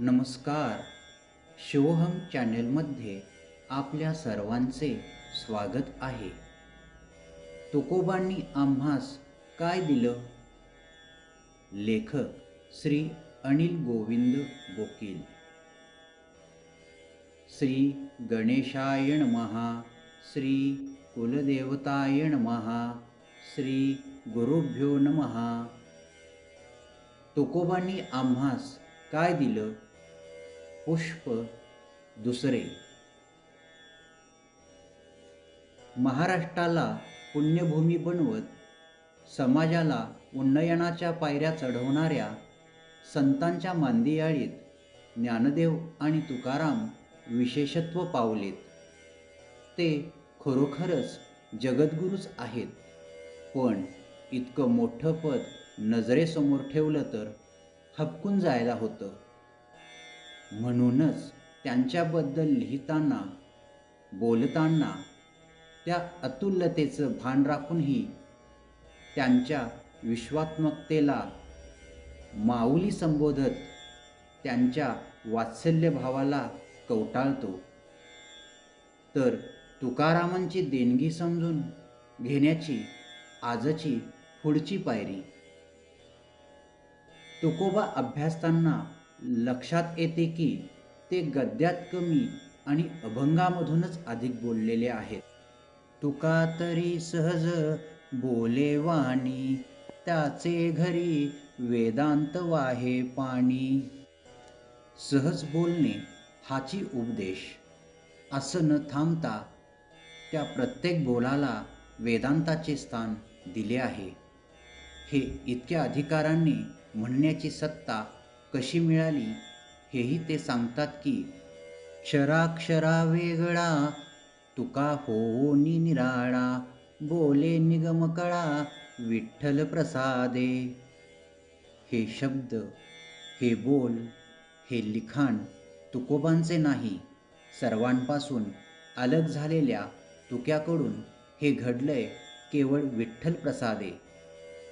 नमस्कार. शिवहम चॅनेलमध्ये आपल्या सर्वांचे स्वागत आहे. तुकोबांनी आम्हास काय दिलं? लेखक श्री अनिल गोविंद गोकिल श्री गणेशायण महा श्री कुलदेवतायण महा श्री गुरुभ्यो नमहा तुकोबांनी आम्हास काय दिलं? पुष्प दुसरे. महाराष्ट्राला पुण्यभूमी बनवत समाजाला उन्नयनाच्या पायऱ्या चढवणाऱ्या संतांच्या मांदियाळीत ज्ञानदेव आणि तुकाराम विशेषत्व पावलेत. ते खरोखरच जगद्गुरूच आहेत. पण इतकं मोठं पद नजरेसमोर ठेवलं तर हपकून जायला होतं. म्हणूनच त्यांच्याबद्दल लिहिताना बोलताना त्या अतुल्यतेचं भान राखूनही त्यांच्या विश्वात्मकतेला माऊली संबोधत त्यांच्या वात्सल्यभावाला कवटाळतो. तर तुकारामांची देणगी समजून घेण्याची आजची पुढची पायरी. तुकोबा अभ्यासताना लक्षात येते की ते गद्यात कमी आणि अभंगामधूनच अधिक बोललेले आहेत. तुका तरी सहज बोले वाणी त्याचे घरी वेदांत वाहे पाणी. सहज बोलणे हाची उपदेश. असं न थांबता त्या प्रत्येक बोलाला वेदांताचे स्थान दिले आहे. हे इतक्या अधिकारांनी म्हणण्याची सत्ता कशी मिळाली हेही ते सांगतात की क्षराक्षरा वेगळा तुका हो निराळा बोले निगम कळा विठ्ठल प्रसादे. हे शब्द हे बोल हे लिखाण तुकोबांचे नाही सर्वांपासून अलग झालेल्या तुक्याकडून हे घडलंय केवळ विठ्ठल प्रसादे.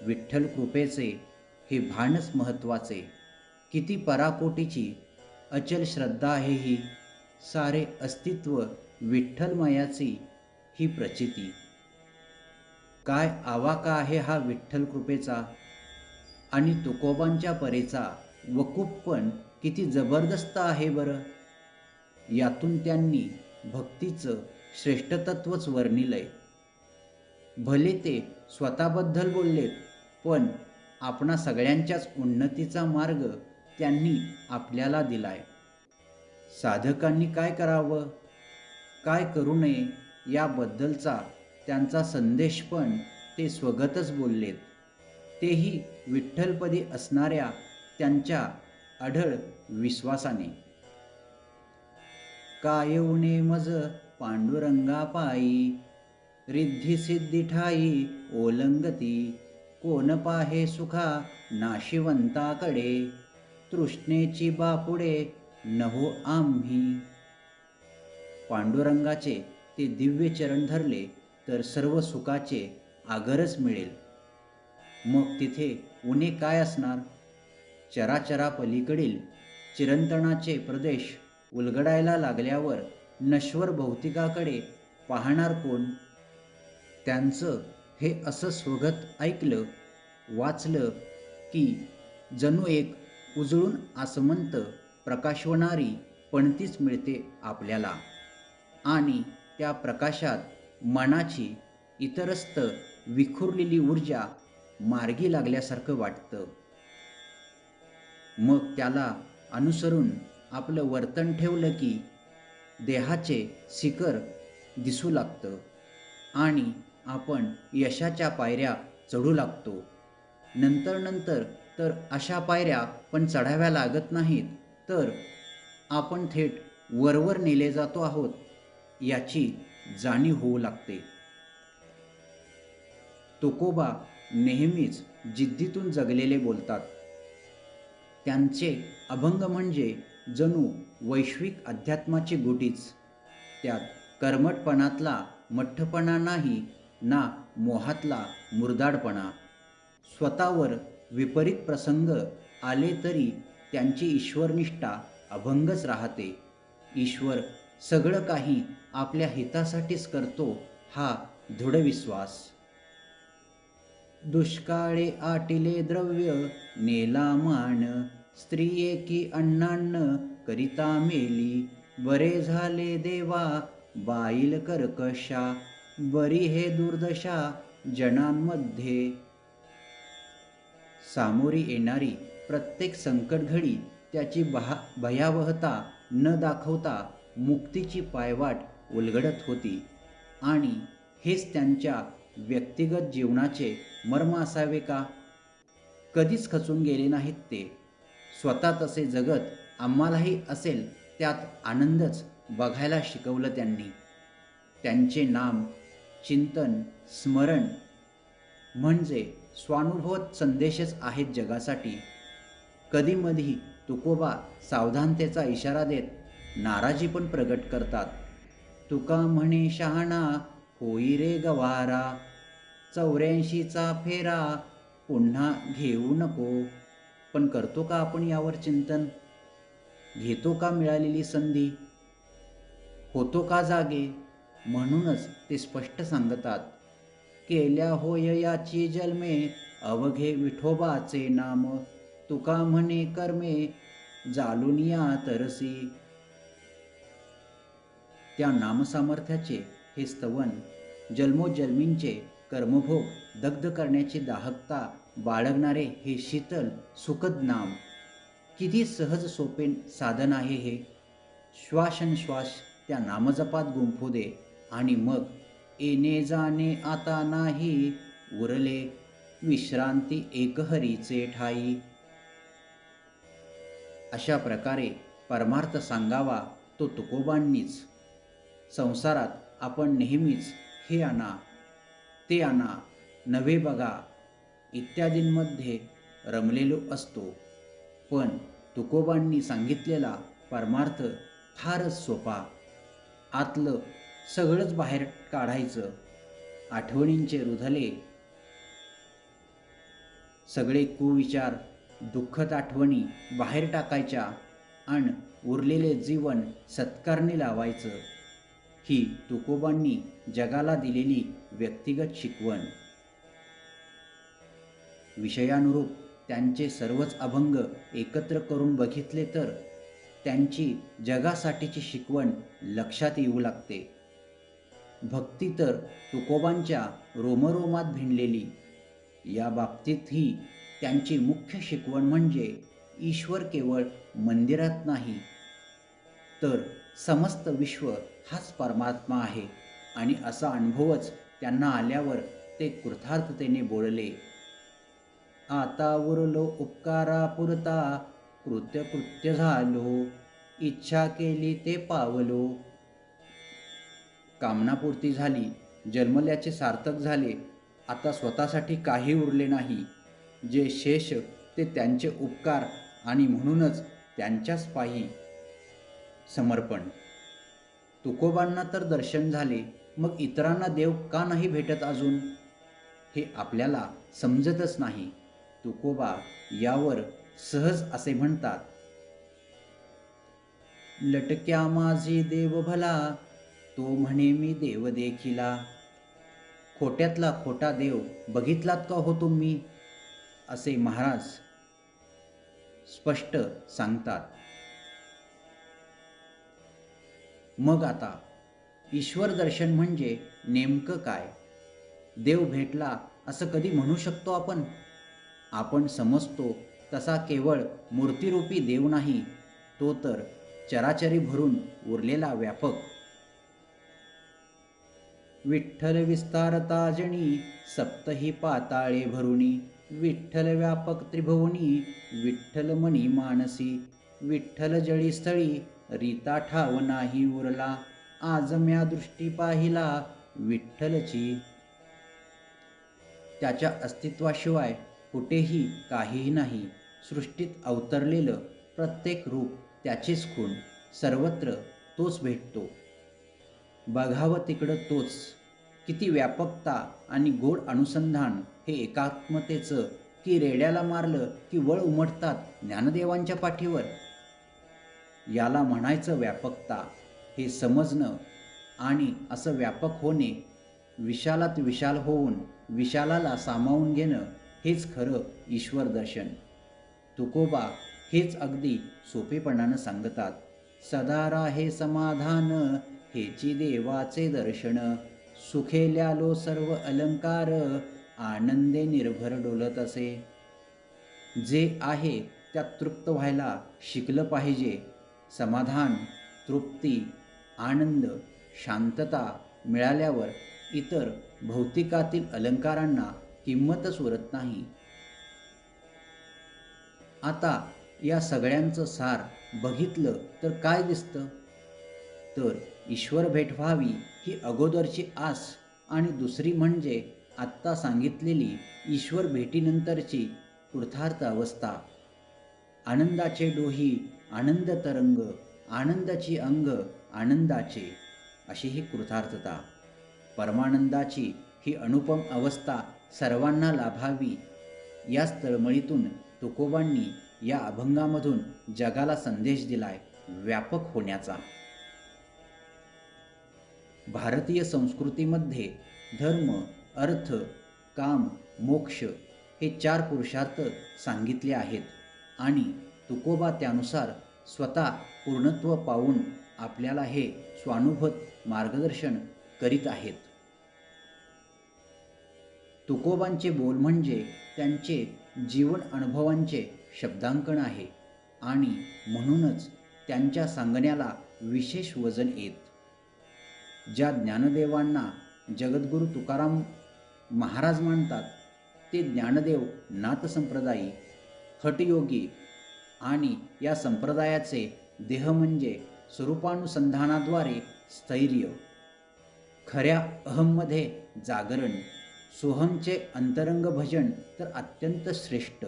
विठ्ठल कृपेचे हे भानच महत्त्वाचे. किती पराकोटीची अचल श्रद्धा आहे ही. सारे अस्तित्व विठ्ठलमयाची ही प्रचिती. काय आवाका आहे हा विठ्ठल कृपेचा? आणि तुकोबांच्या परेचा वकूप पण किती जबरदस्त आहे बरं? यातून त्यांनी भक्तीचं श्रेष्ठतत्वच वर्णिलंय. भले ते स्वतःबद्दल बोललेत पण आपणा सगळ्यांच्याच उन्नतीचा मार्ग त्यांनी आपल्याला दिलाय. साधकांनी काय करावं? काय करू नये याबद्दलचा त्यांचा संदेश पण ते स्वगतच बोललेत. तेही विठ्ठलपदी असणाऱ्या त्यांच्या अढळ विश्वासाने. कायवणे मज पांडुरंगा पायी रिद्धी सिद्धी ठाई ओलंगती कोण पाहे सुखा नाशिवंताकडे. तृष्णेची बापुडे नहो आम्ही. पांडुरंगाचे ते दिव्य चरण धरले तर सर्व सुखाचे आगरच मिळेल. मग तिथे उणे काय असणार? चराचरा पलीकडील चिरंतनाचे प्रदेश उलगडायला लागल्यावर नश्वर भौतिकाकडे पाहणार कोण? त्यांचं हे असं स्वगत ऐकलं वाचलं की जणू एक उजळून आसमंत प्रकाशवणारी पणतीच मिळते आपल्याला. आणि त्या प्रकाशात मनाची इतरस्त विखुरलेली ऊर्जा मार्गी लागल्यासारखं वाटतं. मग त्याला अनुसरून आपलं वर्तन ठेवलं की देहाचे शिखर दिसू लागतं आणि आपण यशाच्या पायऱ्या चढू लागतो. नंतर नंतर तर अशा पायऱ्या पण चढाव्या लागत नाहीत. तर आपण थेट वरवर नेले जातो आहोत. याची जाणीव होऊ लागते. तुकोबा नेहमीच जिद्दीतून जगलेले बोलतात. त्यांचे अभंग म्हणजे जणू वैश्विक अध्यात्माची गुटीच. त्यात कर्मटपणातला मठ्ठपणा नाही ना मोहातला मुरदाडपणा. स्वतःवर विपरीत प्रसंग आले तरी त्यांची ईश्वरनिष्ठा अभंगच राहते. ईश्वर सगळं काही आपल्या हितासाठीच करतो हा दृढ विश्वास. दुष्काळे आटिले द्रव्य नेला मान स्त्री एकी अण्णान्न करिता मेली बरे झाले देवा बाईल कर्कशा बरी हे दुर्दशा जनांमध्ये सामोरी येणारी प्रत्येक संकटघडी त्याची बहा भयावहता न दाखवता मुक्तीची पायवाट उलगडत होती. आणि हेच त्यांच्या व्यक्तिगत जीवनाचे मर्म असावे का? कधीच खचून गेले नाहीत ते. स्वतः तसे जगत आम्हालाही असेल त्यात आनंदच बघायला शिकवलं त्यांनी. त्यांचे नाम चिंतन स्मरण म्हणजे स्वानुभवत संदेशच आहेत जगासाठी. कधीमधी तुकोबा सावधानतेचा इशारा देत नाराजी पण प्रगट करतात. तुका म्हणे शहाणा होई रे गवारा. चौऱ्याऐंशीचा फेरा पुन्हा घेऊ नको. पण करतो का आपण यावर चिंतन? घेतो का मिळालेली संधी? होतो का जागे? म्हणूनच ते स्पष्ट सांगतात. केल्या होय याची जन्मे अवघे विठोबाचे नाम. तुका म्हणे कर्मे जालून या तरसी. त्या नामसामर्थ्याचे हे स्तवन जन्मोजन्मींचे कर्मभोग दग्ध करण्याची दाहकता बाळगणारे हे शीतल सुखद नाम. किती सहज सोपे साधन आहे हे. श्वासनश्वास त्या नामजपात गुंफू दे आणि मग येणे जाणे आता नाही. उरले विश्रांती एकहरीचे ठाई. अशा प्रकारे परमार्थ सांगावा तो तुकोबांनीच. संसारात आपण नेहमीच हे आणा ते आणा नवे बघा इत्यादींमध्ये रमलेलो असतो. पण तुकोबांनी सांगितलेला परमार्थ फारच सोपा. आतलं सगळंच बाहेर काढायचं. आठवणींचे रुधले. सगळे कुविचार दुःखद आठवणी बाहेर टाकायच्या आणि उरलेले जीवन सत्कारने लावायचं. ही तुकोबांनी जगाला दिलेली व्यक्तिगत शिकवण. विषयानुरूप त्यांचे सर्वच अभंग एकत्र करून बघितले तर त्यांची जगासाठीची शिकवण लक्षात येऊ लागते. भक्ती तर तुकोबांच्या रोमरोमात भिनलेली या बाबतीतही त्यांची मुख्य शिकवण म्हणजे ईश्वर केवळ मंदिरात नाही तर समस्त विश्व हाच परमात्मा आहे. आणि असा अनुभवच त्यांना आल्यावर ते कृतार्थतेने बोलले. आता उरलो उपकारा पुरता कृत्य कृत्य झालो. इच्छा केली ते पावलो. कामनापूर्ती झाली जन्मल्याचे सार्थक झाले आता स्वतःसाठी काही उरले नाही. जे शेष ते त्यांचे उपकार आणि म्हणूनच त्यांच्याच पायी समर्पण. तुकोबांना तर दर्शन झाले मग इतरांना देव का नाही भेटत अजून? हे आपल्याला समजतच नाही. तुकोबा यावर सहज असे म्हणतात लटक्या माझी देव भला तो म्हणे मी देव देखिला. खोट्यातला खोटा देव बघितलात का हो तुम्ही? असे महाराज स्पष्ट सांगतात. मग आता ईश्वर दर्शन म्हणजे नेमकं काय? देव भेटला असं कधी म्हणू शकतो आपण? आपण समजतो तसा केवळ मूर्तिरूपी देव नाही तो तर चराचरी भरून उरलेला व्यापक विठ्ठल विस्तारता जणी सप्तही पाताळे भरुणी विठ्ठल व्यापक त्रिभुवनी विठ्ठल मणी मानसी विठ्ठल जळीस्थळी रीता ठाव नाही उरला आज म्या दृष्टी पाहिला विठ्ठलची. त्याच्या अस्तित्वाशिवाय कुठेही काहीही नाही सृष्टीत अवतरलेलं प्रत्येक रूप त्याचीच खूण सर्वत्र तोच भेटतो. बघावं तिकडं तोच. किती व्यापकता आणि गोड अनुसंधान हे एकात्मतेचं. की रेड्याला मारलं की वळ उमटतात ज्ञानदेवांच्या पाठीवर. याला म्हणायचं व्यापकता. हे समजणं आणि असं व्यापक होणे विशालात विशाल होऊन विशालाला सामावून घेणं हेच खरं ईश्वर दर्शन. तुकोबा हेच अगदी सोपेपणानं सांगतात. सदारा हे समाधान हेची देवाचे दर्शन. सुखेल्यालो सर्व अलंकार आनंदे निर्भर डोलत असे. जे आहे त्यात तृप्त व्हायला शिकलं पाहिजे. समाधान तृप्ती आनंद शांतता मिळाल्यावर इतर भौतिकातील अलंकारांना किंमतच उरत नाही. आता या सगळ्यांचं सार बघितलं तर काय दिसतं? तर ईश्वर भेट व्हावी ही अगोदरची आस आणि दुसरी म्हणजे आत्ता सांगितलेली ईश्वर भेटीनंतरची कृथार्थ अवस्था. आनंदाचे डोही आनंद तरंग आनंदाची अंग आनंदाचे अशी ही कृथार्थता. परमानंदाची ही अनुपम अवस्था सर्वांना लाभावी. याच तळमळीतून तुकोबांनी या अभंगामधून जगाला संदेश दिलाय व्यापक होण्याचा. भारतीय संस्कृतीमध्ये धर्म अर्थ काम मोक्ष हे चार पुरुषार्थ सांगितले आहेत आणि तुकोबा त्यानुसार स्वतः पूर्णत्व पाहून आपल्याला हे स्वानुभूत मार्गदर्शन करीत आहेत. तुकोबांचे बोल म्हणजे त्यांचे जीवन अनुभवांचे शब्दांकन आहे आणि म्हणूनच त्यांच्या सांगण्याला विशेष वजन येत. ज्या ज्ञानदेवांना जगद्गुरू तुकाराम महाराज मानतात ते ज्ञानदेव नाथ संप्रदायी हटयोगी आणि या संप्रदायाचे देह म्हणजे स्वरूपानुसंधानाद्वारे स्थैर्य. खऱ्या अहममध्ये जागरण सोहमचे अंतरंग भजन तर अत्यंत श्रेष्ठ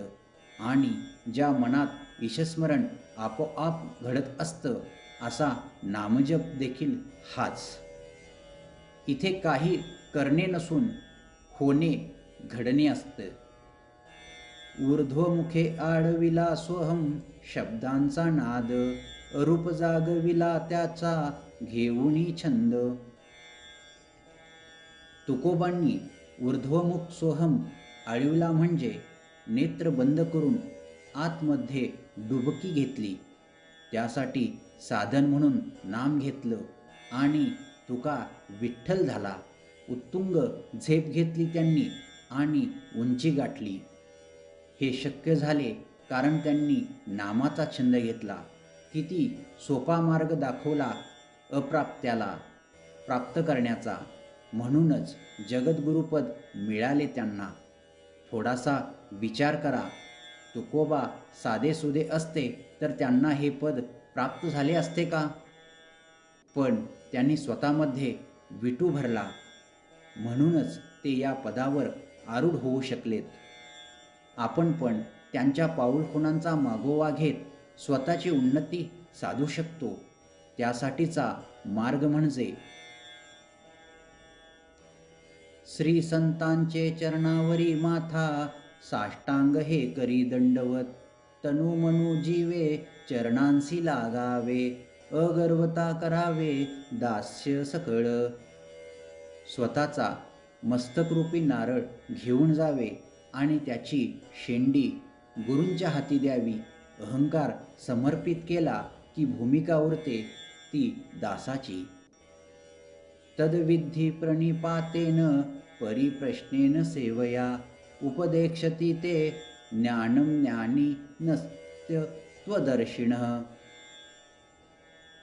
आणि ज्या मनात ईशस्मरण आपोआप घडत असतं असा नामजप देखील हाच. इथे काही करणे नसून होणे घडणे असतं. ऊर्ध्वमुखे आडविला सोहम शब्दांचा नाद अरूप जागविला त्याचा घेऊनी छंद. तुकोबांनी ऊर्ध्वमुख सोहम आळविला म्हणजे नेत्र बंद करून आतमध्ये डुबकी घेतली. त्यासाठी साधन म्हणून नाम घेतलं आणि तुका विठ्ठल झाला. उत्तुंग झेप घेतली त्यांनी आणि उंची गाठली. हे शक्य झाले कारण त्यांनी नामाचा छंद घेतला. किती सोपा मार्ग दाखवला अप्राप्त्याला प्राप्त करण्याचा. म्हणूनच जगद्गुरुपद मिळाले त्यांना. थोडासा विचार करा. तुकोबा साधेसुधे असते तर त्यांना हे पद प्राप्त झाले असते का? पण त्यांनी स्वतःमध्ये विटू भरला. म्हणूनच ते या पदावर आरूढ होऊ शकलेत. आपण पण त्यांच्या पाऊलखुणांचा मागोवा घेत स्वतःची उन्नती साधू शकतो. त्यासाठीचा मार्ग म्हणजे श्री संतांचे चरणावरी माथा साष्टांग हे करी दंडवत. तनु मनु जीवे चरणांसी लागावे. अगर्वता करावे दास्य सकळ. स्वतःचा मस्तकरूपी नारळ घेऊन जावे आणि त्याची शेंडी गुरूंच्या हाती द्यावी. अहंकार समर्पित केला की भूमिका उरते ती दासाची. तद्विधी प्रणिपातेन परिप्रश्नेन सेवया. उपदेक्षती ते ज्ञानं ज्ञानी नस्त्य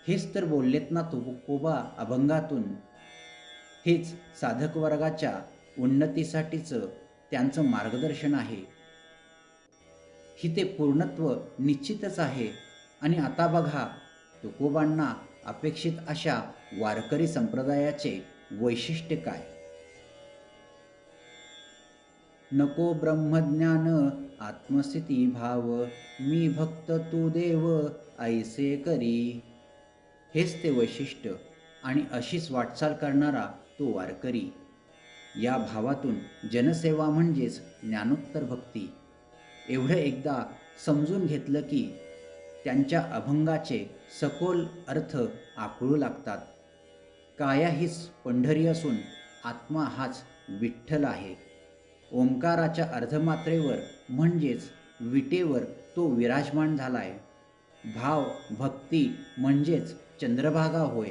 हेच तर बोललेत ना तुकोबा अभंगातून. हेच साधक वर्गाच्या उन्नतीसाठीचं त्यांचं मार्गदर्शन आहे. ही ते पूर्णत्व निश्चितच आहे. आणि आता बघा तुकोबांना अपेक्षित अशा वारकरी संप्रदायाचे वैशिष्ट्य काय? नको ब्रह्मज्ञान आत्मस्थिती भाव मी भक्त तू देव ऐसे करी. हेच ते वैशिष्ट्य आणि अशीच वाटचाल करणारा तो वारकरी. या भावातून जनसेवा म्हणजेच ज्ञानोत्तर भक्ती. एवढं एकदा समजून घेतलं की त्यांच्या अभंगाचे सखोल अर्थ आकळू लागतात. काया हीच पंढरी असून आत्मा हाच विठ्ठल आहे. ओंकाराच्या अर्धमात्रेवर म्हणजेच विटेवर तो विराजमान झाला आहे भाव भक्ती म्हणजेच चंद्रभागा होय.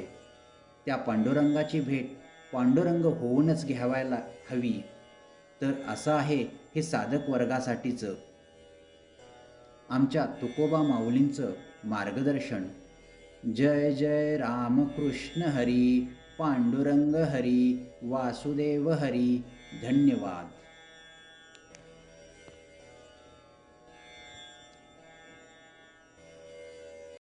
त्या पांडुरंगाची भेट पांडुरंग होऊनच घ्यावायला हवी. तर असं आहे हे साधक वर्गासाठीचं. आमच्या तुकोबा माऊलींचं मार्गदर्शन. जय जय रामकृष्ण हरी पांडुरंग हरी वासुदेव हरी. धन्यवाद.